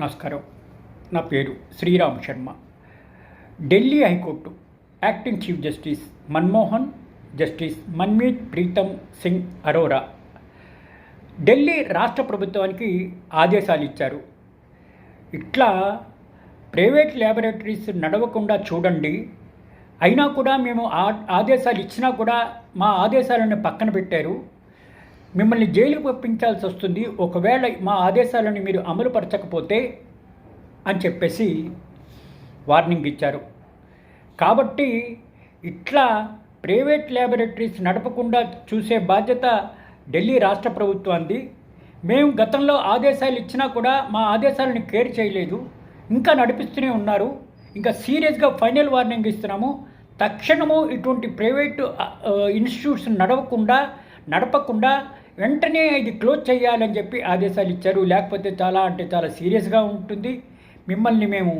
నమస్కారం. నా పేరు Sriram Sharma. Delhi high court acting chief justice Manmohan justice Manmeet Pritam Singh Arora Delhi రాష్ట్ర ప్రభుత్వానికి ఆదేశాలు ఇచ్చారు. ఇట్లా ప్రైవేట్ ల్యాబొరేటరీస్ నడవకుండా చూడండి అయినా కూడా మేము ఆ ఆదేశాలు ఇచ్చినా కూడా మా ఆదేశాలను పక్కన పెట్టారు. మిమ్మల్ని జైలుకు పంపించాల్సి వస్తుంది. ఒకవేళ మా ఆదేశాలను మీరు అమలుపరచకపోతే అని చెప్పేసి వార్నింగ్ ఇచ్చారు. కాబట్టి ఇట్లా ప్రైవేట్ ల్యాబొరేటరీస్ నడపకుండా చూసే బాధ్యత ఢిల్లీ రాష్ట్ర ప్రభుత్వాన్ని మేము గతంలో ఆదేశాలు ఇచ్చినా కూడా మా ఆదేశాలను కేర్ చేయలేదు. ఇంకా నడిపిస్తూనే ఉన్నారు. ఇంకా సీరియస్గా ఫైనల్ వార్నింగ్ ఇస్తున్నాము. తక్షణము ఇటువంటి ప్రైవేటు ఇన్స్టిట్యూట్స్ నడవకుండా నడపకుండా వెంటనే ఇది క్లోజ్ చేయాలని చెప్పి ఆదేశాలు ఇచ్చారు. లేకపోతే చాలా అంటే చాలా సీరియస్గా ఉంటుంది. మిమ్మల్ని మేము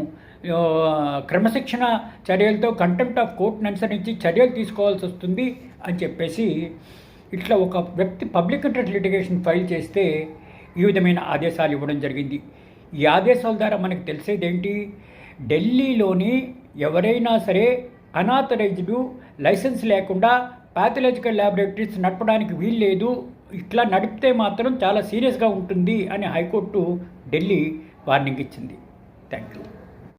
క్రమశిక్షణ చర్యలతో కంటెంప్ట్ ఆఫ్ కోర్టును అనుసరించి చర్యలు తీసుకోవాల్సి వస్తుంది అని చెప్పేసి ఇట్లా ఒక వ్యక్తి పబ్లిక్ ఇంట్రెస్ట్ లిటిగేషన్ ఫైల్ చేస్తే ఈ విధమైన ఆదేశాలు ఇవ్వడం జరిగింది. ఈ ఆదేశాల ద్వారా మనకు తెలిసేది ఏంటి ఢిల్లీలోని ఎవరైనా సరే అనాథరైజ్డ్ లైసెన్స్ లేకుండా పాథలాజికల్ ల్యాబొరేటరీస్ నడపడానికి వీల్లేదు. ఇట్లా నడిపితే మాత్రం చాలా సీరియస్గా ఉంటుంది అని హైకోర్టు ఢిల్లీ వార్నింగ్ ఇచ్చింది. Thank you